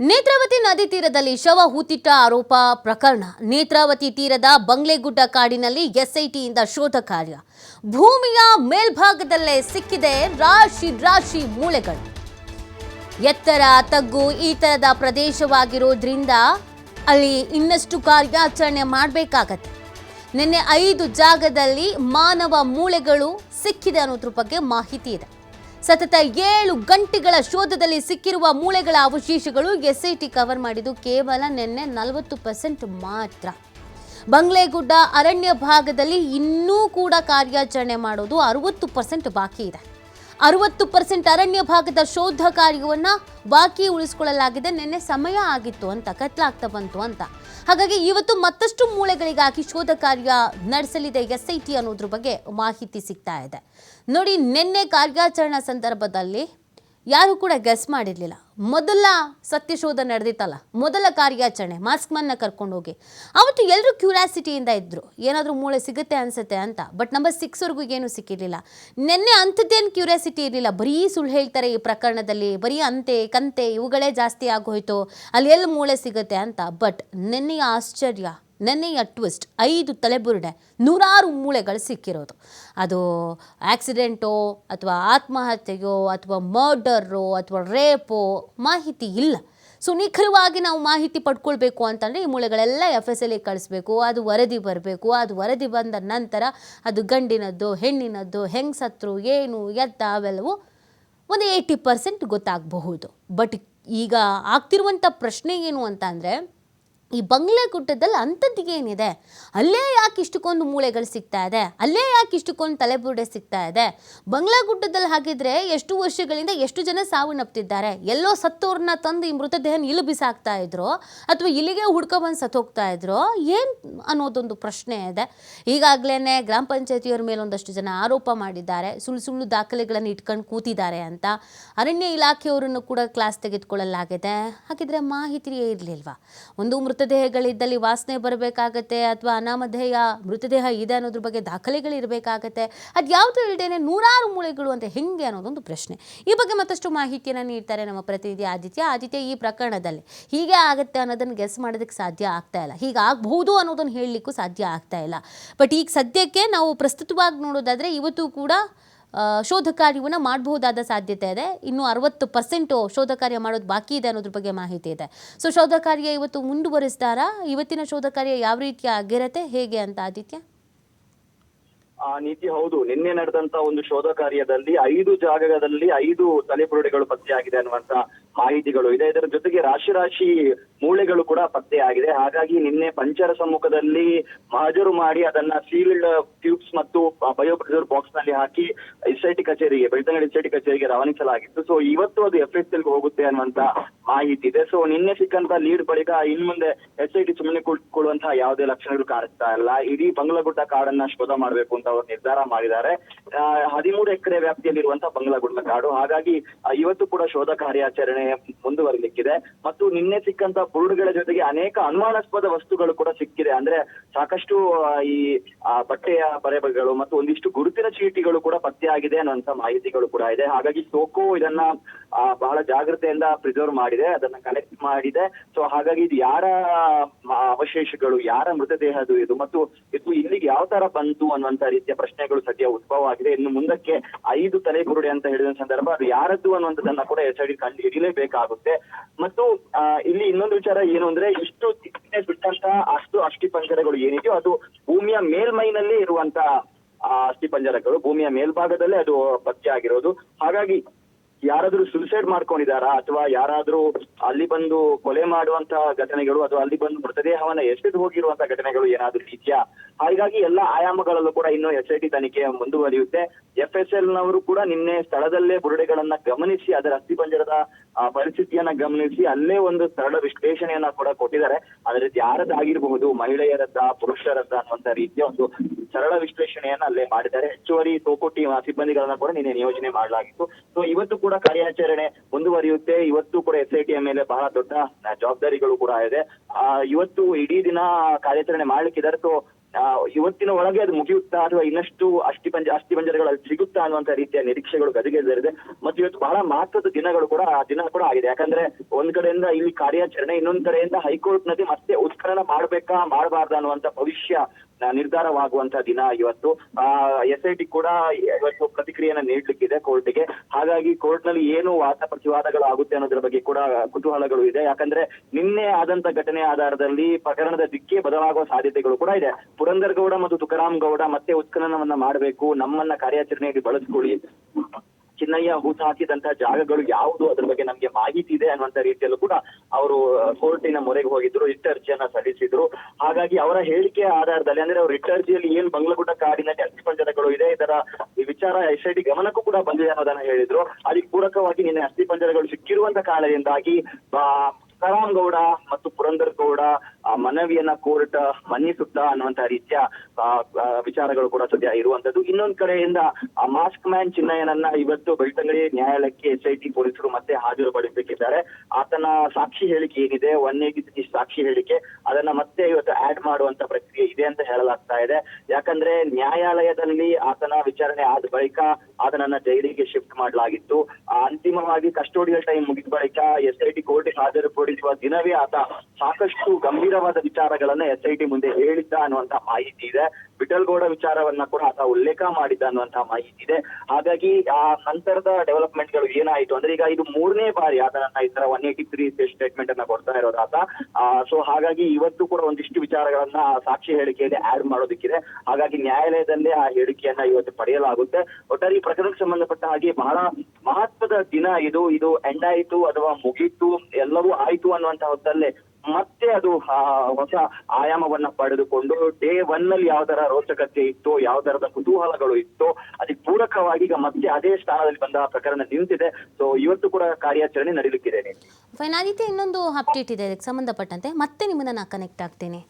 ನೇತ್ರಾವತಿ ನದಿ ತೀರದಲ್ಲಿ ಶವ ಹೂತಿಟ್ಟ ಆರೋಪ ಪ್ರಕರಣ. ನೇತ್ರಾವತಿ ತೀರದ ಬಂಗ್ಲೆಗುಡ್ಡ ಕಾಡಿನಲ್ಲಿ ಎಸ್ಐಟಿಯಿಂದ ಶೋಧ ಕಾರ್ಯ. ಭೂಮಿಯ ಮೇಲ್ಭಾಗದಲ್ಲೇ ಸಿಕ್ಕಿದೆ ರಾಶಿ ರಾಶಿ ಮೂಳೆಗಳು. ಎತ್ತರ, ತಗ್ಗು ಈ ತರದ ಪ್ರದೇಶವಾಗಿರೋದ್ರಿಂದ ಅಲ್ಲಿ ಇನ್ನಷ್ಟು ಕಾರ್ಯಾಚರಣೆ ಮಾಡಬೇಕಾಗತ್ತೆ. ನಿನ್ನೆ ಐದು ಜಾಗದಲ್ಲಿ ಮಾನವ ಮೂಳೆಗಳು ಸಿಕ್ಕಿದೆ ಅನ್ನೋದ್ರ ಬಗ್ಗೆ ಮಾಹಿತಿ ಇದೆ. ಸತತ ಏಳು ಗಂಟೆಗಳ ಶೋಧದಲ್ಲಿ ಸಿಕ್ಕಿರುವ ಮೂಳೆಗಳ ಅವಶೇಷಗಳು ಎಸ್ಐಟಿ ಕವರ್ ಮಾಡಿದ್ದು ಕೇವಲ ನಿನ್ನೆ ನಲವತ್ತು ಪರ್ಸೆಂಟ್ ಮಾತ್ರ. ಬಂಗ್ಲೆಗುಡ್ಡ ಅರಣ್ಯ ಭಾಗದಲ್ಲಿ ಇನ್ನೂ ಕೂಡ ಕಾರ್ಯಾಚರಣೆ ಮಾಡೋದು ಅರವತ್ತು ಪರ್ಸೆಂಟ್ ಬಾಕಿ ಇದೆ. ಅರವತ್ತು ಪರ್ಸೆಂಟ್ ಅರಣ್ಯ ಭಾಗದ ಶೋಧ ಕಾರ್ಯವನ್ನು ಬಾಕಿ ಉಳಿಸ್ಕೊಳ್ಳಲಾಗಿದೆ. ನಿನ್ನೆ ಸಮಯ ಆಗಿತ್ತು ಅಂತ ಕತ್ಲಾಗ್ತಾ ಬಂತು ಅಂತ. ಹಾಗಾಗಿ ಇವತ್ತು ಮತ್ತಷ್ಟು ಮೂಳೆಗಳಿಗಾಗಿ ಶೋಧ ಕಾರ್ಯ ನಡೆಸಲಿದೆ ಎಸ್ ಐ ಟಿ ಅನ್ನೋದ್ರ ಬಗ್ಗೆ ಮಾಹಿತಿ ಸಿಗ್ತಾ ಇದೆ. ನೋಡಿ, ನಿನ್ನೆ ಕಾರ್ಯಾಚರಣಾ ಸಂದರ್ಭದಲ್ಲಿ ಯಾರೂ ಕೂಡ ಗೆಸ್ ಮಾಡಿರಲಿಲ್ಲ. ಮೊದಲ ಸತ್ಯಶೋಧ ನಡೆದಿತ್ತಲ್ಲ, ಮೊದಲ ಕಾರ್ಯಾಚರಣೆ, ಮಾಸ್ಕ್ ಮನ್ನ ಕರ್ಕೊಂಡು ಹೋಗಿ. ಅವತ್ತು ಎಲ್ಲರೂ ಕ್ಯೂರಿಯಾಸಿಟಿಯಿಂದ ಇದ್ದರು ಏನಾದರೂ ಮೂಳೆ ಸಿಗುತ್ತೆ ಅನ್ಸುತ್ತೆ ಅಂತ, ಬಟ್ ನಂಬರ್ ಸಿಕ್ಸ್ವರೆಗೂ ಏನೂ ಸಿಕ್ಕಿರಲಿಲ್ಲ. ನಿನ್ನೆ ಅಂಥದ್ದೇನು ಕ್ಯೂರಿಯಾಸಿಟಿ ಇರಲಿಲ್ಲ, ಬರೀ ಸುಳ್ಳು ಹೇಳ್ತಾರೆ ಈ ಪ್ರಕರಣದಲ್ಲಿ, ಬರೀ ಅಂತೆ, ಕಂತೆ, ಇವುಗಳೇ ಜಾಸ್ತಿ ಆಗೋಯ್ತು, ಅಲ್ಲಿ ಎಲ್ಲಿ ಮೂಳೆ ಸಿಗುತ್ತೆ ಅಂತ, ಬಟ್ ನಿನ್ನೆಯ ಆಶ್ಚರ್ಯ ನೆನ್ನೆಯ ಟ್ವಿಸ್ಟ್, ಐದು ತಲೆಬುರುಡೆ, ನೂರಾರು ಮೂಳೆಗಳು ಸಿಕ್ಕಿರೋದು. ಅದು ಆಕ್ಸಿಡೆಂಟೋ, ಅಥವಾ ಆತ್ಮಹತ್ಯೆಯೋ ಅಥವಾ ಮರ್ಡರೋ, ಅಥವಾ ರೇಪೋ ಮಾಹಿತಿ ಇಲ್ಲ. ಸೊ, ನಿಖರವಾಗಿ ನಾವು ಮಾಹಿತಿ ಪಡ್ಕೊಳ್ಬೇಕು ಅಂತಂದರೆ ಈ ಮೂಳೆಗಳೆಲ್ಲ ಎಫ್ ಎಸ್ ಕಳಿಸಬೇಕು ಕಳಿಸ್ಬೇಕು, ಅದು ವರದಿ ಬರಬೇಕು, ಅದು ವರದಿ ಬಂದ ನಂತರ ಅದು ಗಂಡಿನದ್ದು, ಹೆಣ್ಣಿನದ್ದು ಹೆಂಗೆ ಸತ್ರು ಏನು, ಎತ್ತ, ಅವೆಲ್ಲವೂ ಒಂದು ಏಯ್ಟಿ ಪರ್ಸೆಂಟ್ ಗೊತ್ತಾಗಬಹುದು. ಬಟ್ ಈಗ ಆಗ್ತಿರುವಂಥ ಪ್ರಶ್ನೆ ಏನು ಅಂತ ಅಂದರೆ ಈ ಬಂಗ್ಲೆಗುಡ್ಡದಲ್ಲಿ ಅಂಥದ್ದು ಏನಿದೆ? ಅಲ್ಲೇ ಯಾಕೆ ಇಷ್ಟಕ್ಕೊಂದು ಮೂಳೆಗಳು ಸಿಗ್ತಾ ಇದೆ? ಅಲ್ಲೇ ಯಾಕೆ ಇಷ್ಟಕ್ಕೊಂದು ತಲೆಬುರುಡೆ ಸಿಗ್ತಾ ಇದೆ? ಬಂಗ್ಲೆಗುಡ್ಡದಲ್ಲಿ ಹಾಗಿದ್ರೆ ಎಷ್ಟು ವರ್ಷಗಳಿಂದ ಎಷ್ಟು ಜನ ಸಾವನ್ನಪ್ತಿದ್ದಾರೆ ಎಲ್ಲೋ ಸತ್ತೋರ್ನ ತಂದು ಈ ಮೃತದೇಹನ ಇಲ್ಲಿ ಬಿಸಾಕ್ತಾ ಇದ್ರು? ಅಥವಾ ಇಲ್ಲಿಗೆ ಹುಡ್ಕೊಬಂದು ಸತ್ತೋಗ್ತಾ ಇದ್ರು? ಏನು ಅನ್ನೋದೊಂದು ಪ್ರಶ್ನೆ ಇದೆ. ಈಗಾಗಲೇ ಗ್ರಾಮ ಪಂಚಾಯತಿಯವ್ರ ಮೇಲೆ ಒಂದಷ್ಟು ಜನ ಆರೋಪ ಮಾಡಿದ್ದಾರೆ. ಸುಳ್ಳು ಸುಳ್ಳು ದಾಖಲೆಗಳನ್ನು ಇಟ್ಕೊಂಡು ಕೂತಿದ್ದಾರೆ ಅಂತ. ಅರಣ್ಯ ಇಲಾಖೆಯವರನ್ನು ಕೂಡ ಕ್ಲಾಸ್ ತೆಗೆದುಕೊಳ್ಳಲಾಗಿದೆ. ಹಾಗಿದ್ರೆ ಮಾಹಿತಿಯೇ ಇರಲಿಲ್ವಾ? ಒಂದು ಮೃತದೇಹಗಳಿದ್ದಲ್ಲಿ ವಾಸನೆ ಬರಬೇಕಾಗತ್ತೆ ಅಥವಾ ಅನಾಮಧೇಯ ಮೃತದೇಹ ಇದೆ ಅನ್ನೋದ್ರ ಬಗ್ಗೆ ದಾಖಲೆಗಳಿರಬೇಕಾಗತ್ತೆ ಅದು ಯಾವುದು ಇಲ್ಲದೇನೆ ನೂರಾರು ಮೂಳೆಗಳು ಅಂತ ಹೆಂಗೆ ಅನ್ನೋದೊಂದು ಪ್ರಶ್ನೆ. ಈ ಬಗ್ಗೆ ಮತ್ತಷ್ಟು ಮಾಹಿತಿಯನ್ನು ನೀಡ್ತಾರೆ ನಮ್ಮ ಪ್ರತಿನಿಧಿ ಆದಿತ್ಯ. ಆದಿತ್ಯ, ಈ ಪ್ರಕರಣದಲ್ಲಿ ಹೀಗೆ ಆಗುತ್ತೆ ಅನ್ನೋದನ್ನು ಗೆಸ್ ಮಾಡೋದಕ್ಕೆ ಸಾಧ್ಯ ಆಗ್ತಾ ಇಲ್ಲ. ಹೀಗಾಗಬಹುದು ಅನ್ನೋದನ್ನು ಹೇಳಲಿಕ್ಕೂ ಸಾಧ್ಯ ಆಗ್ತಾ ಇಲ್ಲ. ಬಟ್ ಈಗ ಸದ್ಯಕ್ಕೆ ನಾವು ಪ್ರಸ್ತುತವಾಗಿ ನೋಡೋದಾದರೆ ಇವತ್ತು ಕೂಡ ಶೋಧ ಕಾರ್ಯವನ್ನು ಮಾಡಬಹುದಾದ ಸಾಧ್ಯತೆ ಇದೆ. ಇನ್ನು ಅರವತ್ತು ಪರ್ಸೆಂಟು ಶೋಧ ಕಾರ್ಯ ಮಾಡೋದು ಬಾಕಿ ಇದೆ ಅನ್ನೋದ್ರ ಬಗ್ಗೆ ಮಾಹಿತಿ ಇದೆ. ಸೊ ಶೋಧ ಕಾರ್ಯ ಇವತ್ತು ಮುಂದುವರಿಸ್ತಾರಾ ಇವತ್ತಿನ ಶೋಧ ಕಾರ್ಯ ಯಾವ ರೀತಿ ಆಗಿರತ್ತೆ? ಹೇಗೆ ಅಂತ ಆದಿತ್ಯ? ಆ, ನೀತಿ ಹೌದು. ನಿನ್ನೆ ನಡೆದಂತ ಒಂದು ಶೋಧ ಕಾರ್ಯದಲ್ಲಿ ಐದು ಜಾಗದಲ್ಲಿ ಐದು ತಲೆಬುರುಡೆಗಳು ಪತ್ತೆಯಾಗಿದೆ ಅನ್ನುವಂತ ಮಾಹಿತಿಗಳು ಇದೆ. ಇದರ ಜೊತೆಗೆ ರಾಶಿ ರಾಶಿ ಮೂಳೆಗಳು ಕೂಡ ಪತ್ತೆಯಾಗಿದೆ ಹಾಗಾಗಿ ನಿನ್ನೆ ಪಂಚರ ಸಮ್ಮುಖದಲ್ಲಿ ಹಾಜರು ಮಾಡಿ ಅದನ್ನ ಸೀಲ್ಡ್ ಟ್ಯೂಬ್ಸ್ ಮತ್ತು ಬಯೋಪ್ರಿಸರ್ವ್ ಬಾಕ್ಸ್ನಲ್ಲಿ ಹಾಕಿ ಎಸ್ಐಟಿ ಕಚೇರಿಗೆ ಬೆಳ್ತಂಗಡಿ ಎಸ್ಐಟಿ ಕಚೇರಿಗೆ ರವಾನಿಸಲಾಗಿತ್ತು. ಸೊ ಇವತ್ತು ಅದು ಎಫ್ ಎಸ್ ಎಲ್ ಹೋಗುತ್ತೆ ಅನ್ನುವಂತ ಮಾಹಿತಿ ಇದೆ. ಸೊ ನಿನ್ನೆ ಸಿಕ್ಕಂತ ಲೀಡ್ ಬಳಿಕ ಇನ್ ಮುಂದೆ ಎಸ್ ಐ ಟಿ ಸುಮ್ಮನೆ ಕುಳಿತುಕೊಳ್ಳುವಂತಹ ಯಾವುದೇ ಲಕ್ಷಣಗಳು ಕಾಣಿಸ್ತಾ ಇಲ್ಲ. ಇಡೀ ಬಂಗ್ಲಗುಡ್ಡ ಕಾಡನ್ನ ಶೋಧ ಮಾಡಬೇಕು ಅಂತ ಅವರು ನಿರ್ಧಾರ ಮಾಡಿದ್ದಾರೆ. ಹದಿಮೂರು ಎಕರೆ ವ್ಯಾಪ್ತಿಯಲ್ಲಿರುವಂತಹ ಬಂಗ್ಲಗುಡ್ಡ ಕಾಡು. ಹಾಗಾಗಿ ಇವತ್ತು ಕೂಡ ಶೋಧ ಕಾರ್ಯಾಚರಣೆ ಮುಂದುವರಿಲಿಕ್ಕಿದೆ. ಮತ್ತು ನಿನ್ನೆ ಸಿಕ್ಕಂತ ಬುರುಡುಗಳ ಜೊತೆಗೆ ಅನೇಕ ಅನುಮಾನಾಸ್ಪದ ವಸ್ತುಗಳು ಕೂಡ ಸಿಕ್ಕಿದೆ. ಅಂದ್ರೆ ಸಾಕಷ್ಟು ಈ ಬಟ್ಟೆಯ ಬರೆಬಗಳು ಮತ್ತು ಒಂದಿಷ್ಟು ಗುರುತಿನ ಚೀಟಿಗಳು ಕೂಡ ಪತ್ತೆಯಾಗಿದೆ ಅನ್ನುವಂತ ಮಾಹಿತಿಗಳು ಕೂಡ ಇದೆ. ಹಾಗಾಗಿ ಸೋಕೋ ಇದನ್ನ ಬಹಳ ಜಾಗ್ರತೆಯಿಂದ ಪ್ರಿಸರ್ವ್ ಮಾಡಿದೆ, ಅದನ್ನ ಕಲೆಕ್ಟ್ ಮಾಡಿದೆ. ಸೊ ಹಾಗಾಗಿ ಇದು ಯಾರ ಅವಶೇಷಗಳು, ಯಾರ ಮೃತದೇಹದು ಇದು ಮತ್ತು ಇದು ಇಲ್ಲಿಗೆ ಯಾವ ತರ ಬಂತು ಅನ್ನುವಂತ ರೀತಿಯ ಪ್ರಶ್ನೆಗಳು ಸದ್ಯ ಉದ್ಭವ ಆಗಿದೆ. ಇನ್ನು ಮುಂದಕ್ಕೆ ಐದು ತಲೆ ಬುರುಡೆ ಅಂತ ಹೇಳಿದ ಸಂದರ್ಭ, ಅದು ಯಾರದ್ದು ಅನ್ನುವಂಥದ್ದನ್ನ ಕೂಡ ಎಸ್ ಐ ಡಿ ಕಂಡು ಹಿಡಿಲೇಬೇಕಾಗುತ್ತೆ ಮತ್ತು ಇಲ್ಲಿ ಇನ್ನೊಂದು ವಿಚಾರ ಏನು ಅಂದ್ರೆ, ಇಷ್ಟು ದಿನೇ ಬಿಟ್ಟಂತ ಅಷ್ಟು ಅಸ್ಥಿ ಪಂಜರಗಳು ಏನಿದೆಯೋ ಅದು ಭೂಮಿಯ ಮೇಲ್ಮೈನಲ್ಲಿ ಇರುವಂತ, ಆ, ಅಸ್ಥಿ ಪಂಜರಗಳು. ಭೂಮಿಯ ಮೇಲ್ಭಾಗದಲ್ಲೇ ಅದು ಪತ್ತೆ ಆಗಿರೋದು ಹಾಗಾಗಿ ಯಾರಾದ್ರೂ ಸುಸೈಡ್ ಮಾಡ್ಕೊಂಡಿದಾರಾ ಅಥವಾ ಯಾರಾದ್ರೂ ಅಲ್ಲಿ ಬಂದು ಕೊಲೆ ಮಾಡುವಂತಹ ಘಟನೆಗಳು ಅಥವಾ ಅಲ್ಲಿ ಬಂದು ಮೃತದೇಹವನ್ನ ಎಸೆದು ಹೋಗಿರುವಂತ ಘಟನೆಗಳು ಏನಾದ್ರೂ ಇದೆಯಾ? ಹಾಗಾಗಿ ಎಲ್ಲ ಆಯಾಮಗಳಲ್ಲೂ ಕೂಡ ಇನ್ನು ಎಸ್ ಐ ಟಿ ತನಿಖೆ ಮುಂದುವರಿಯುತ್ತೆ. ಎಫ್ ಎಸ್ ಎಲ್ ನವರು ಕೂಡ ನಿನ್ನೆ ಸ್ಥಳದಲ್ಲೇ ಬುರುಡೆಗಳನ್ನ ಗಮನಿಸಿ, ಅದರ ಅಸ್ಥಿಪಂಜರದ ಪರಿಸ್ಥಿತಿಯನ್ನ ಗಮನಿಸಿ ಅಲ್ಲೇ ಒಂದು ಸರಳ ವಿಶ್ಲೇಷಣೆಯನ್ನ ಕೂಡ ಕೊಟ್ಟಿದ್ದಾರೆ. ಅದರ ಯಾರದ್ದಾಗಿರಬಹುದು, ಮಹಿಳೆಯರದ್ದ, ಪುರುಷರದ್ದ ಅನ್ನುವಂತ ರೀತಿಯ ಒಂದು ಸರಳ ವಿಶ್ಲೇಷಣೆಯನ್ನ ಅಲ್ಲೇ ಮಾಡಿದ್ದಾರೆ. ಹೆಚ್ಚುವರಿ ತೋಕೋಟಿ ಸಿಬ್ಬಂದಿಗಳನ್ನ ಕೂಡ ನಿನ್ನೆ ನಿಯೋಜನೆ ಮಾಡಲಾಗಿತ್ತು. ಸೊ ಇವತ್ತು ಕೂಡ ಕಾರ್ಯಾಚರಣೆ ಮುಂದುವರಿಯುತ್ತೆ. ಇವತ್ತು ಕೂಡ ಎಸ್ ಐ ಟಿಯ ಮೇಲೆ ಬಹಳ ದೊಡ್ಡ ಜವಾಬ್ದಾರಿಗಳು ಕೂಡ ಇದೆ. ಇವತ್ತು ಇಡೀ ದಿನ ಕಾರ್ಯಾಚರಣೆ ಮಾಡ್ಲಿಕ್ಕಿದ್ದಾರೆ. ಸೊ ಇವತ್ತಿನ ಒಳಗೆ ಅದು ಮುಗಿಯುತ್ತಾ ಅಥವಾ ಇನ್ನಷ್ಟು ಅಸ್ಥಿಪಂಜ ಅಸ್ಥಿಪಂಜರಗಳು ಅಲ್ಲಿ ಸಿಗುತ್ತಾ ಅನ್ನುವಂತ ರೀತಿಯ ನಿರೀಕ್ಷೆಗಳು ಗದಿಗೆದರಿದೆ ಮತ್ತು ಇವತ್ತು ಬಹಳ ಮಹತ್ವದ ದಿನಗಳು ಕೂಡ, ದಿನ ಕೂಡ ಆಗಿದೆ. ಯಾಕಂದ್ರೆ ಒಂದ್ ಕಡೆಯಿಂದ ಇಲ್ಲಿ ಕಾರ್ಯಾಚರಣೆ, ಇನ್ನೊಂದ್ ಕಡೆಯಿಂದ ಹೈಕೋರ್ಟ್ನಲ್ಲಿ ಮತ್ತೆ ಉತ್ಖನನ ಮಾಡ್ಬೇಕಾ, ಮಾಡಬಾರ್ದ ಅನ್ನುವಂತ ಭವಿಷ್ಯ ಆ, ನಿರ್ಧಾರವಾಗುವಂತ ದಿನ ಇವತ್ತು. ಆ ಎಸ್ ಐ ಟಿ ಕೂಡ ಇವತ್ತು ಪ್ರತಿಕ್ರಿಯೆಯನ್ನ ನೀಡಲಿಕ್ಕಿದೆ ಕೋರ್ಟ್ಗೆ. ಹಾಗಾಗಿ ಕೋರ್ಟ್ನಲ್ಲಿ ಏನು ವಾದ ಪ್ರತಿವಾದಗಳು ಆಗುತ್ತೆ ಅನ್ನೋದ್ರ ಬಗ್ಗೆ ಕೂಡ ಕುತೂಹಲಗಳು ಇದೆ. ಯಾಕಂದ್ರೆ ನಿನ್ನೆ ಆದಂತ ಘಟನೆ ಆಧಾರದಲ್ಲಿ ಪ್ರಕರಣದ ದಿಕ್ಕೇ ಬದಲಾಗುವ ಸಾಧ್ಯತೆಗಳು ಕೂಡ ಇದೆ. ಪುರಂದರ್ ಗೌಡ ಮತ್ತು ತುಕಾರಾಮ್ ಗೌಡ ಮತ್ತೆ ಉತ್ಖನನವನ್ನ ಮಾಡಬೇಕು. ನಮ್ಮನ್ನ ಕಾರ್ಯಾಚರಣೆಯಲ್ಲಿ ಬಳಸ್ಕೊಳ್ಳಿ. ಚಿನ್ನಯ್ಯ ಹೂತ ಹಾಕಿದಂತಹ ಜಾಗಗಳು ಯಾವುದು? ಅದ್ರ ಬಗ್ಗೆ ನಮ್ಗೆ ಮಾಹಿತಿ ಇದೆ ಅನ್ನುವಂತ ರೀತಿಯಲ್ಲೂ ಕೂಡ ಅವರು ಕೋರ್ಟಿನ ಮೊರೆಗೆ ಹೋಗಿದ್ರು ರಿಟ್ ಅರ್ಜಿಯನ್ನ ಸಲ್ಲಿಸಿದ್ರು. ಹಾಗಾಗಿ ಅವರ ಹೇಳಿಕೆ ಆಧಾರದಲ್ಲಿ, ಅಂದ್ರೆ ಅವ್ರ ರಿಟ್ ಅರ್ಜಿಯಲ್ಲಿ ಏನ್ ಬಂಗ್ಲಗುಡ್ಡ ಕಾಡಿನಲ್ಲಿ ಅಸ್ಥಿಪಂಜರಗಳು ಇದೆ, ಇದರ ವಿಚಾರ ಎಸ್ ಐ ಡಿ ಗಮನಕ್ಕೂ ಕೂಡ ಬಂದಿದೆ ಅನ್ನೋದನ್ನ ಹೇಳಿದ್ರು. ಅದಕ್ಕೆ ಪೂರಕವಾಗಿ ನಿನ್ನೆ ಅಸ್ಥಿಪಂಜರಗಳು ಸಿಕ್ಕಿರುವಂತ ಕಾರಣದಿಂದಾಗಿ ತುಕಾರಾಮ್ ಗೌಡ ಮತ್ತು ಪುರಂದರ್ ಗೌಡ ಆ ಮನವಿಯನ್ನ ಕೋರ್ಟ್ ಮನ್ನಿಸುತ್ತಾ ಅನ್ನುವಂತ ರೀತಿಯ ವಿಚಾರಗಳು ಕೂಡ ಸದ್ಯ ಇರುವಂತದ್ದು. ಇನ್ನೊಂದ್ ಕಡೆಯಿಂದ, ಆ ಮಾಸ್ಕ್ ಮ್ಯಾನ್ ಚಿನ್ನಯ್ಯನನ್ನ ಇವತ್ತು ಬೆಳ್ತಂಗಡಿ ನ್ಯಾಯಾಲಯಕ್ಕೆ ಎಸ್ ಐ ಟಿ ಪೊಲೀಸರು ಮತ್ತೆ ಹಾಜರುಪಡಿಸಬೇಕಿದ್ದಾರೆ. ಆತನ ಸಾಕ್ಷಿ ಹೇಳಿಕೆ ಏನಿದೆ, ಒನ್ ಏಟಿ ಸಾಕ್ಷಿ ಹೇಳಿಕೆ, ಅದನ್ನ ಮತ್ತೆ ಇವತ್ತು ಆಡ್ ಮಾಡುವಂತ ಪ್ರಕ್ರಿಯೆ ಇದೆ ಅಂತ ಹೇಳಲಾಗ್ತಾ ಇದೆ. ಯಾಕಂದ್ರೆ ನ್ಯಾಯಾಲಯದಲ್ಲಿ ಆತನ ವಿಚಾರಣೆ ಆದ ಬಳಿಕ ಆತನನ್ನ ಜೈಲಿಗೆ ಶಿಫ್ಟ್ ಮಾಡಲಾಗಿತ್ತು. ಅಂತಿಮವಾಗಿ ಕಸ್ಟೋಡಿಯಲ್ ಟೈಮ್ ಮುಗಿದ ಬಳಿಕ ಎಸ್ ಐ ಟಿ ಕೋರ್ಟ್ಗೆ ಹಾಜರುಪಡಿಸುವ ದಿನವೇ ಆತ ಸಾಕಷ್ಟು ಗಂಭೀರವಾದ ವಿಚಾರಗಳನ್ನ ಎಸ್ ಐ ಟಿ ಮುಂದೆ ಹೇಳಿದ್ದ ಅನ್ನುವಂತ ಮಾಹಿತಿ ಇದೆ. ವಿಠಲ್ಗೌಡ ವಿಚಾರವನ್ನ ಕೂಡ ಆತ ಉಲ್ಲೇಖ ಮಾಡಿದ್ದ ಅನ್ನುವಂತಹ ಮಾಹಿತಿ ಇದೆ. ಹಾಗಾಗಿ ಆ ನಂತರದ ಡೆವಲಪ್ಮೆಂಟ್ಗಳು ಏನಾಯಿತು ಅಂದ್ರೆ ಈಗ ಇದು ಮೂರನೇ ಬಾರಿ ಆತನನ್ನ ಈ ತರ ಒನ್ ಏಟಿ ತ್ರೀ ಸ್ಟೇಟ್ಮೆಂಟ್ ಅನ್ನ ಕೊಡ್ತಾ ಇರೋದು ಆತ. ಸೊ ಹಾಗಾಗಿ ಇವತ್ತು ಕೂಡ ಒಂದಿಷ್ಟು ವಿಚಾರಗಳನ್ನ ಸಾಕ್ಷಿ ಹೇಳಿಕೆಯಲ್ಲಿ ಆಡ್ ಮಾಡೋದಕ್ಕಿದೆ. ಹಾಗಾಗಿ ನ್ಯಾಯಾಲಯದಲ್ಲೇ ಆ ಹೇಳಿಕೆಯನ್ನ ಇವತ್ತು ಪಡೆಯಲಾಗುತ್ತೆ. ಒಟ್ಟಾರೆ ಈ ಪ್ರಕರಣಕ್ಕೆ ಸಂಬಂಧಪಟ್ಟ ಹಾಗೆ ಬಹಳ ಮಹತ್ವದ ದಿನ ಇದು. ಇದು ಎಂಡ್ ಆಯ್ತು ಅಥವಾ ಮುಗೀತು, ಎಲ್ಲವೂ ಆಯ್ತು ಅನ್ನುವಂತ ಹೊತ್ತಲ್ಲೇ ಮತ್ತೆ ಅದು ಹೊಸ ಆಯಾಮವನ್ನ ಪಡೆದುಕೊಂಡು ಡೇ ಒನ್ನಲ್ಲಿ ಯಾವ ತರ ರೋಚಕತೆ ಇತ್ತು, ಯಾವ ತರದ ಕುತೂಹಲಗಳು ಇತ್ತು, ಅದಕ್ಕೆ ಪೂರಕವಾಗಿ ಈಗ ಮತ್ತೆ ಅದೇ ಸ್ಥಾನದಲ್ಲಿ ಬಂದ ಪ್ರಕರಣ ನಿಂತಿದೆ. ಸೊ ಇವತ್ತು ಕೂಡ ಕಾರ್ಯಾಚರಣೆ ನಡೀಲಿಕ್ಕಿದೆ ಫೈನ್ ಆದಿತ್ಯ ಇನ್ನೊಂದು ಅಪ್ಡೇಟ್ ಇದೆ, ಅದಕ್ಕೆ ಸಂಬಂಧಪಟ್ಟಂತೆ ಮತ್ತೆ ನಿಮ್ಮನ್ನ ನಾ ಕನೆಕ್ಟ್ ಆಗ್ತೀನಿ.